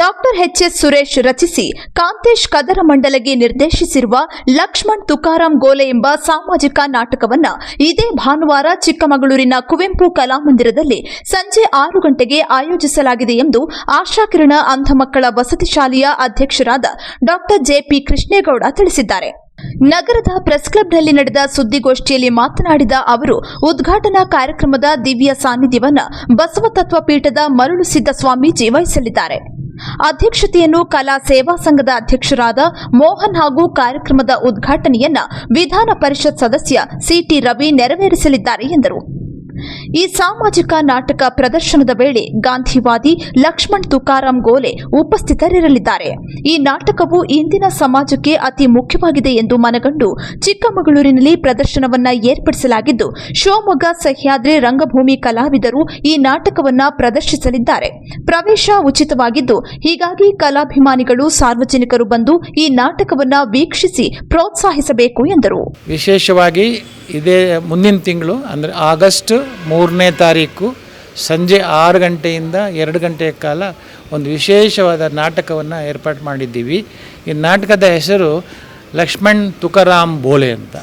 Doctor H S Suresh ರಚಿಸಿ ಕಾಂತೇಶ್ ಕದರ ಮಂಡಲಗೆ ನಿರ್ದೇಶಿಸಿರುವ ಲಕ್ಷ್ಮಣ್ ತುಕಾರಾಂ ಗೋಲೆ ಎಂಬ ಸಾಮಾಜಿಕ ನಾಟಕವನ್ನ ಇದೇ ಭಾನುವಾರ ಚಿಕ್ಕಮಗಳೂರಿನ ಕುವೆಂಪು ಕಲಾಮಂದಿರದಲ್ಲಿ ಸಂಜೆ ಆರು ಗಂಟೆಗೆ ಆಯೋಜಿಸಲಾಗಿದೆ ಎಂದು ಆಶಾಕಿರಣ ಅಂಧಮಕ್ಕಳ ವಸತಿ ಶಾಲೆಯ ಅಧ್ಯಕ್ಷರಾದ ಡಾಕ್ಟರ್ ಜೆಪಿ ಕೃಷ್ಣೇಗೌಡ ತಿಳಿಸಿದ್ದಾರೆ. ನಗರದ ಪ್ರೆಸ್ ಕ್ಲಬ್ನಲ್ಲಿ ನಡೆದ ಸುದ್ದಿಗೋಷ್ಠಿಯಲ್ಲಿ ಮಾತನಾಡಿದ ಅವರು, ಉದ್ಘಾಟನಾ ಕಾರ್ಯಕ್ರಮದ ದಿವ್ಯ ಸಾನ್ನಿಧ್ಯವನ್ನು ಬಸವ ತತ್ವ ಪೀಠದ ಮರುಳು ಸಿದ್ದ ಸ್ವಾಮೀಜಿ ವಹಿಸಲಿದ್ದಾರೆ. ಅಧ್ಯಕ್ಷತೆಯನ್ನು ಕಲಾ ಸೇವಾ ಸಂಘದ ಅಧ್ಯಕ್ಷರಾದ ಮೋಹನ್ ಹಾಗೂ ಕಾರ್ಯಕ್ರಮದ ಉದ್ಘಾಟನೆಯನ್ನ ವಿಧಾನ ಪರಿಷತ್ ಸದಸ್ಯ ಸಿಟಿ ರವಿ ನೆರವೇರಿಸಲಿದ್ದಾರೆ ಎಂದರು. ಈ ಸಾಮಾಜಿಕ ನಾಟಕ ಪ್ರದರ್ಶನದ ವೇಳೆ ಗಾಂಧಿವಾದಿ ಲಕ್ಷ್ಮಣ್ ತುಕಾರಾಂ ಗೋಲೆ ಉಪಸ್ಥಿತರಿರಲಿದ್ದಾರೆ. ಈ ನಾಟಕವು ಇಂದಿನ ಸಮಾಜಕ್ಕೆ ಅತಿ ಮುಖ್ಯವಾಗಿದೆ ಎಂದು ಮನಗಂಡು ಚಿಕ್ಕಮಗಳೂರಿನಲ್ಲಿ ಪ್ರದರ್ಶನವನ್ನ ಏರ್ಪಡಿಸಲಾಗಿದ್ದು, ಶಿವಮೊಗ್ಗ ಸಹ್ಯಾದ್ರಿ ರಂಗಭೂಮಿ ಕಲಾವಿದರು ಈ ನಾಟಕವನ್ನ ಪ್ರದರ್ಶಿಸಲಿದ್ದಾರೆ. ಪ್ರವೇಶ ಉಚಿತವಾಗಿದ್ದು, ಹೀಗಾಗಿ ಕಲಾಭಿಮಾನಿಗಳು ಸಾರ್ವಜನಿಕರು ಬಂದು ಈ ನಾಟಕವನ್ನ ವೀಕ್ಷಿಸಿ ಪ್ರೋತ್ಸಾಹಿಸಬೇಕು ಎಂದರು. ವಿಶೇಷವಾಗಿ ಇದೇ ಮುಂದಿನ ತಿಂಗಳು, ಅಂದರೆ ಆಗಸ್ಟ್ ಮೂರನೇ ತಾರೀಕು ಸಂಜೆ ಆರು ಗಂಟೆಯಿಂದ ಎರಡು ಗಂಟೆಯ ಕಾಲ ಒಂದು ವಿಶೇಷವಾದ ನಾಟಕವನ್ನು ಏರ್ಪಾಡು ಮಾಡಿದ್ದೀವಿ. ಈ ನಾಟಕದ ಹೆಸರು ಲಕ್ಷ್ಮಣ್ ತುಕಾರಾಮ್ ಬೋಲೆ ಅಂತ.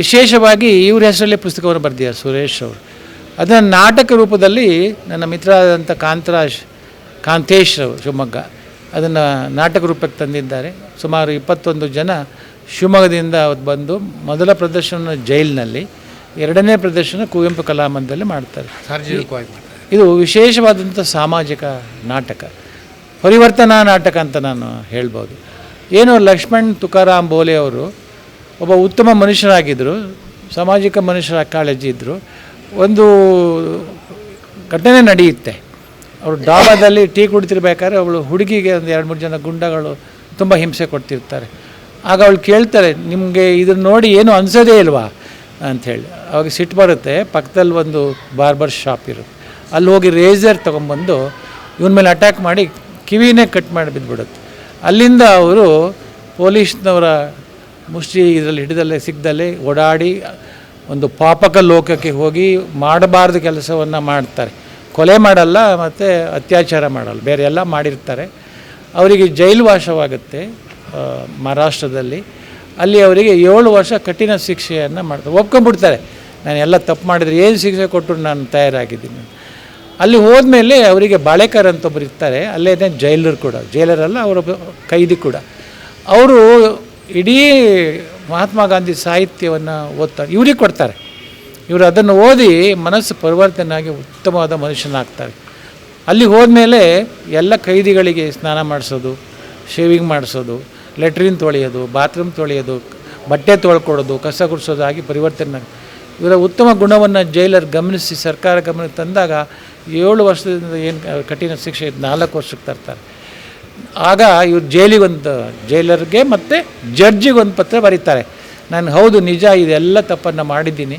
ವಿಶೇಷವಾಗಿ ಇವ್ರ ಹೆಸರಲ್ಲೇ ಪುಸ್ತಕವನ್ನು ಬರೆದಿದ್ದಾರೆ ಸುರೇಶ್ ಅವರು. ಅದನ್ನು ನಾಟಕ ರೂಪದಲ್ಲಿ ನನ್ನ ಮಿತ್ರರಾದಂಥ ಕಾಂತರಾಜ್, ಕಾಂತೇಶ್ ಅವರು, ಶಿವಮೊಗ್ಗ. ಅದನ್ನು ನಾಟಕ ರೂಪಕ್ಕೆ ತಂದಿದ್ದಾರೆ. ಸುಮಾರು ಇಪ್ಪತ್ತೊಂದು ಜನ ಶಿವಮೊಗ್ಗದಿಂದ ಅವತ್ತು ಬಂದು ಮೊದಲ ಪ್ರದರ್ಶನ ಜೈಲಿನಲ್ಲಿ ಎರಡನೇ ಪ್ರದರ್ಶನ ಕುವೆಂಪು ಕಲಾಮಂದಿರದಲ್ಲಿ ಮಾಡ್ತಾರೆ. ಇದು ವಿಶೇಷವಾದಂಥ ಸಾಮಾಜಿಕ ನಾಟಕ ಪರಿವರ್ತನಾ ನಾಟಕ ಅಂತ ನಾನು ಹೇಳ್ಬೋದು. ಏನು ಲಕ್ಷ್ಮಣ್ ತುಕಾರಾಮ್ ಬೋಲೆ ಅವರು ಒಬ್ಬ ಉತ್ತಮ ಮನುಷ್ಯರಾಗಿದ್ದರು ಸಾಮಾಜಿಕ ಮನುಷ್ಯರ ಕಾಳಜಿ ಇದ್ದರು. ಒಂದು ಘಟನೆ ನಡೆಯುತ್ತೆ. ಅವರು ಡಾಬಾದಲ್ಲಿ ಟೀ ಕುಡಿತಿರ್ಬೇಕಾದ್ರೆ ಅವಳು ಹುಡುಗಿಗೆ ಒಂದು ಎರಡು ಮೂರು ಜನ ಗುಂಡಗಳು ತುಂಬ ಹಿಂಸೆ ಕೊಡ್ತಿರ್ತಾರೆ. ಆಗ ಅವಳು ಕೇಳ್ತಾರೆ, ನಿಮಗೆ ಇದನ್ನು ನೋಡಿ ಏನು ಅನಿಸೋದೇ ಇಲ್ವಾ? ಅಂಥೇಳಿ. ಅವಾಗ ಸಿಟ್ಟು ಬರುತ್ತೆ, ಪಕ್ಕದಲ್ಲಿ ಒಂದು ಬಾರ್ಬರ್ ಶಾಪ್ ಇರುತ್ತೆ. ಅಲ್ಲಿ ಹೋಗಿ ರೇಸರ್ ತೊಗೊಂಬಂದು ಇವನ ಮೇಲೆ ಅಟ್ಯಾಕ್ ಮಾಡಿ ಕಿವಿನೇ ಕಟ್ ಮಾಡಿ ಬಿದ್ದುಬಿಡುತ್ತೆ ಅಲ್ಲಿಂದ ಅವರು ಪೊಲೀಸ್ನವರ ಮುಷ್ಟಿ ಇದರಲ್ಲಿ ಹಿಡಿದಲ್ಲೇ ಸಿಗ್ದಲ್ಲೇ ಓಡಾಡಿ ಒಂದು ಪಾಪಕ ಲೋಕಕ್ಕೆ ಹೋಗಿ ಮಾಡಬಾರ್ದು ಕೆಲಸವನ್ನು ಮಾಡ್ತಾರೆ. ಕೊಲೆ ಮಾಡಲ್ಲ, ಮತ್ತು ಅತ್ಯಾಚಾರ ಮಾಡಲ್ಲ. ಬೇರೆ ಎಲ್ಲ ಮಾಡಿರ್ತಾರೆ. ಅವರಿಗೆ ಜೈಲು ವಾಸವಾಗುತ್ತೆ ಮಹಾರಾಷ್ಟ್ರದಲ್ಲಿ. ಅಲ್ಲಿ ಅವರಿಗೆ ಏಳು ವರ್ಷ ಕಠಿಣ ಶಿಕ್ಷೆಯನ್ನು ಮಾಡ್ತಾರೆ. ಒಪ್ಕೊಂಡ್ಬಿಡ್ತಾರೆ. ನಾನು ಎಲ್ಲ ತಪ್ಪು ಮಾಡಿದರೆ ಏನು ಶಿಕ್ಷೆ ಕೊಟ್ಟರು ನಾನು ತಯಾರಾಗಿದ್ದೀನಿ. ಅಲ್ಲಿ ಹೋದ್ಮೇಲೆ ಅವರಿಗೆ ಬಾಳೆಕರ್ ಅಂತ ಒಬ್ಬರು ಇರ್ತಾರೆ. ಅಲ್ಲೇ ಜೈಲರ್ ಕೂಡ. ಜೈಲರಲ್ಲ ಅವರೊಬ್ಬ ಕೈದಿ ಕೂಡ. ಅವರು ಇಡೀ ಮಹಾತ್ಮ ಗಾಂಧಿ ಸಾಹಿತ್ಯವನ್ನು ಓದ್ತಾರೆ. ಇವ್ರಿಗೆ ಕೊಡ್ತಾರೆ. ಇವರು ಅದನ್ನು ಓದಿ ಮನಸ್ಸು ಪರಿವರ್ತನೆ ಆಗಿ ಉತ್ತಮವಾದ ಮನುಷ್ಯನಾಗ್ತಾರೆ. ಅಲ್ಲಿ ಹೋದ್ಮೇಲೆ ಎಲ್ಲ ಕೈದಿಗಳಿಗೆ ಸ್ನಾನ ಮಾಡಿಸೋದು, ಶೇವಿಂಗ್ ಮಾಡಿಸೋದು, ಲೆಟ್ರಿನ್ ತೊಳೆಯೋದು, ಬಾತ್ರೂಮ್ ತೊಳೆಯೋದು, ಬಟ್ಟೆ ತೊಳ್ಕೊಡೋದು, ಕಸ ಗುಡಿಸೋದು ಆಗಿ ಪರಿವರ್ತನೆ ಇವರ ಉತ್ತಮ ಗುಣವನ್ನು ಜೈಲರ್ ಗಮನಿಸಿ, ಸರ್ಕಾರ ಗಮನಕ್ಕೆ ತಂದಾಗ ಏಳು ವರ್ಷದಿಂದ ಏನು ಕಠಿಣ ಶಿಕ್ಷೆ ಇದ್ದು ನಾಲ್ಕು ವರ್ಷಕ್ಕೆ ತರ್ತಾರೆ. ಆಗ ಇವ್ರು ಜೈಲಿಗೊಂದು ಜೈಲರ್ಗೆ ಮತ್ತು ಜಡ್ಜಿಗೊಂದು ಪತ್ರ ಬರೀತಾರೆ. ನಾನು ಹೌದು ನಿಜ ಇದೆಲ್ಲ ತಪ್ಪನ್ನು ಮಾಡಿದ್ದೀನಿ.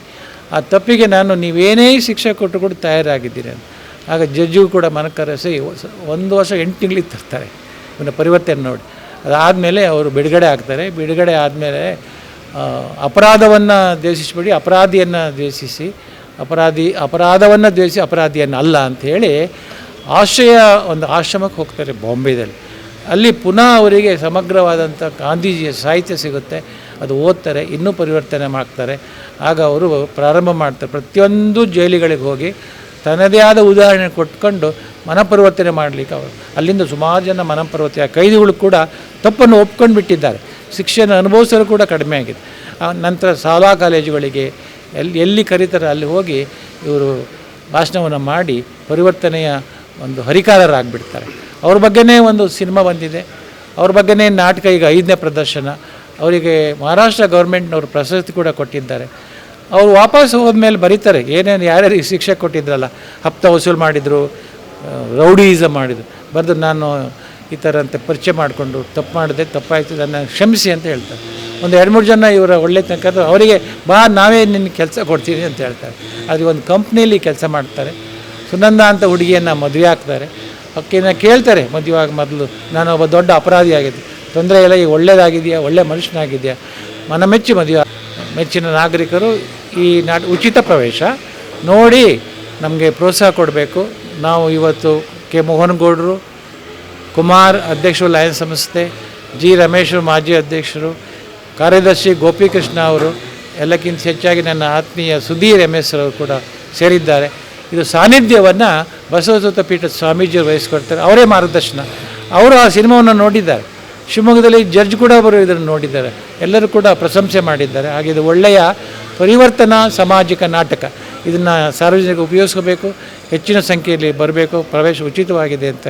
ಆ ತಪ್ಪಿಗೆ ನಾನು ನೀವೇನೇ ಶಿಕ್ಷೆ ಕೊಟ್ಟು ಕೂಡ ತಯಾರಾಗಿದ್ದೀರಿ ಅಂತ. ಆಗ ಜಡ್ಜಿಗೂ ಕೂಡ ಮನ ಕರೆಸಿ ಒಂದು ವರ್ಷ ಎಂಟು ತಿಂಗಳಿಗೆ ತರ್ತಾರೆ ಇವನ ಪರಿವರ್ತನೆ ನೋಡಿ. ಅದಾದಮೇಲೆ ಅವರು ಬಿಡುಗಡೆ ಆಗ್ತಾರೆ. ಬಿಡುಗಡೆ ಆದಮೇಲೆ ಅಪರಾಧವನ್ನು ದ್ವೇಷಿಸಿಬಿಡಿ ಅಪರಾಧಿಯನ್ನು ದ್ವೇಷಿಸಿ ಅಪರಾಧಿ, ಅಪರಾಧವನ್ನು ದ್ವೇಷಿಸಿ ಅಪರಾಧಿಯನ್ನು ಅಲ್ಲ ಅಂಥೇಳಿ ಆಶ್ರಯ, ಒಂದು ಆಶ್ರಮಕ್ಕೆ ಹೋಗ್ತಾರೆ ಬಾಂಬೆದಲ್ಲಿ. ಅಲ್ಲಿ ಪುನಃ ಅವರಿಗೆ ಸಮಗ್ರವಾದಂಥ ಗಾಂಧೀಜಿಯ ಸಾಹಿತ್ಯ ಸಿಗುತ್ತೆ. ಅದು ಓದ್ತಾರೆ, ಇನ್ನೂ ಪರಿವರ್ತನೆ ಮಾಡ್ತಾರೆ. ಆಗ ಅವರು ಪ್ರಾರಂಭ ಮಾಡ್ತಾರೆ. ಪ್ರತಿಯೊಂದು ಜೈಲಿಗಳಿಗೆ ಹೋಗಿ ತನ್ನದೇ ಆದ ಉದಾಹರಣೆ ಕೊಟ್ಕೊಂಡು ಮನಪರಿವರ್ತನೆ ಮಾಡಲಿಕ್ಕೆ ಅವರು. ಅಲ್ಲಿಂದ ಸುಮಾರು ಜನ ಮನಪರಿವರ್ತನೆ ಕೈದಿಗಳು ಕೂಡ ತಪ್ಪನ್ನು ಒಪ್ಕೊಂಡು ಬಿಟ್ಟಿದ್ದಾರೆ ಶಿಕ್ಷೆಯನ್ನು ಅನುಭವಿಸಲು ಕೂಡ ಕಡಿಮೆ ಆಗಿದೆ. ನಂತರ ಶಾಲಾ ಕಾಲೇಜುಗಳಿಗೆ ಎಲ್ಲಿ ಎಲ್ಲಿ ಕರೀತಾರೆ ಅಲ್ಲಿ ಹೋಗಿ ಇವರು ಭಾಷಣವನ್ನು ಮಾಡಿ ಪರಿವರ್ತನೆಯ ಒಂದು ಹರಿಕಾರರಾಗಿಬಿಡ್ತಾರೆ. ಅವ್ರ ಬಗ್ಗೆನೇ ಒಂದು ಸಿನಿಮಾ ಬಂದಿದೆ. ಅವ್ರ ಬಗ್ಗೆನೇ ನಾಟಕ ಈಗ ಐದನೇ ಪ್ರದರ್ಶನ. ಅವರಿಗೆ ಮಹಾರಾಷ್ಟ್ರ ಗೌರ್ಮೆಂಟ್ನವರು ಪ್ರಶಸ್ತಿ ಕೂಡ ಕೊಟ್ಟಿದ್ದಾರೆ. ಅವರು ವಾಪಸ್ ಹೋದ್ಮೇಲೆ ಬರೀತಾರೆ, ಏನೇನು ಯಾರ್ಯಾರಿಗೆ ಶಿಕ್ಷೆ ಕೊಟ್ಟಿದ್ರಲ್ಲ, ಹಪ್ತ ವಸೂಲು ಮಾಡಿದರು ರೌಡಿಯಿಸಮ್ ಮಾಡಿದರು. ಬರೆದು ನಾನು ಈ ಥರ ಅಂತ ಪರಿಚಯ ಮಾಡಿಕೊಂಡು ತಪ್ಪು ಮಾಡಿದೆ, ತಪ್ಪಾಯಿತು, ನನ್ನ ಕ್ಷಮಿಸಿ ಅಂತ ಹೇಳ್ತಾರೆ. ಒಂದು ಎರಡು ಮೂರು ಜನ ಇವರ ಒಳ್ಳೆ ತನಕ ಅವರಿಗೆ ಬಾ, ನಾವೇ ನಿನ್ನ ಕೆಲಸ ಕೊಡ್ತೀವಿ ಅಂತ ಹೇಳ್ತಾರೆ. ಆದರೆ ಒಂದು ಕಂಪ್ನಿಯಲ್ಲಿ ಕೆಲಸ ಮಾಡ್ತಾರೆ. ಸುನಂದ ಅಂತ ಹುಡುಗಿಯನ್ನು ಮದುವೆ ಹಾಕ್ತಾರೆ ಅಕ್ಕಿನ ಕೇಳ್ತಾರೆ, ಮದುವೆ ಮೊದಲು ನಾನು ಒಬ್ಬ ದೊಡ್ಡ ಅಪರಾಧಿ ಆಗಿದ್ದೆ. ತೊಂದರೆ ಇಲ್ಲ, ಈಗ ಒಳ್ಳೇದಾಗಿದೆಯಾ, ಒಳ್ಳೆ ಮನುಷ್ಯನಾಗಿದೆಯಾ? ಮನಮೆಚ್ಚಿ ಮದುವೆ. ಮೆಚ್ಚಿನ ನಾಗರಿಕರು ಈ ನಾಟ, ಉಚಿತ ಪ್ರವೇಶ ನೋಡಿ ನಮಗೆ ಪ್ರೋತ್ಸಾಹ ಕೊಡಬೇಕು. ನಾವು ಇವತ್ತು ಕೆ. ಮೋಹನ್ ಗೌಡರು ಕುಮಾರ್ ಅಧ್ಯಕ್ಷರು ಲಯನ್ಸ್ ಸಂಸ್ಥೆ, ಜಿ. ರಮೇಶ್ ಮಾಜಿ ಅಧ್ಯಕ್ಷರು, ಕಾರ್ಯದರ್ಶಿ ಗೋಪಿಕೃಷ್ಣ ಅವರು, ಎಲ್ಲಕ್ಕಿಂತ ಹೆಚ್ಚಾಗಿ ನನ್ನ ಆತ್ಮೀಯ ಸುಧೀರ್ ಎಂ ಎಸ್ ಅವರು ಕೂಡ ಸೇರಿದ್ದಾರೆ. ಇದು ಸಾನ್ನಿಧ್ಯವನ್ನು ಬಸವಸೂತ ಪೀಠದ ಸ್ವಾಮೀಜಿಯವರು ವಹಿಸ್ಕೊಡ್ತಾರೆ. ಅವರೇ ಮಾರ್ಗದರ್ಶನ. ಅವರು ಆ ಸಿನಿಮಾವನ್ನು ನೋಡಿದ್ದಾರೆ. ಶಿವಮೊಗ್ಗದಲ್ಲಿ ಜಡ್ಜ್ ಕೂಡ ಅವರು ಇದನ್ನು ನೋಡಿದ್ದಾರೆ. ಎಲ್ಲರೂ ಕೂಡ ಪ್ರಶಂಸೆ ಮಾಡಿದ್ದಾರೆ. ಹಾಗೆ ಒಳ್ಳೆಯ ಪರಿವರ್ತನಾ ಸಾಮಾಜಿಕ ನಾಟಕ. ಇದನ್ನು ಸಾರ್ವಜನಿಕ ಉಪಯೋಗಿಸ್ಕೋಬೇಕು. ಹೆಚ್ಚಿನ ಸಂಖ್ಯೆಯಲ್ಲಿ ಬರಬೇಕು. ಪ್ರವೇಶ ಉಚಿತವಾಗಿದೆ ಅಂತ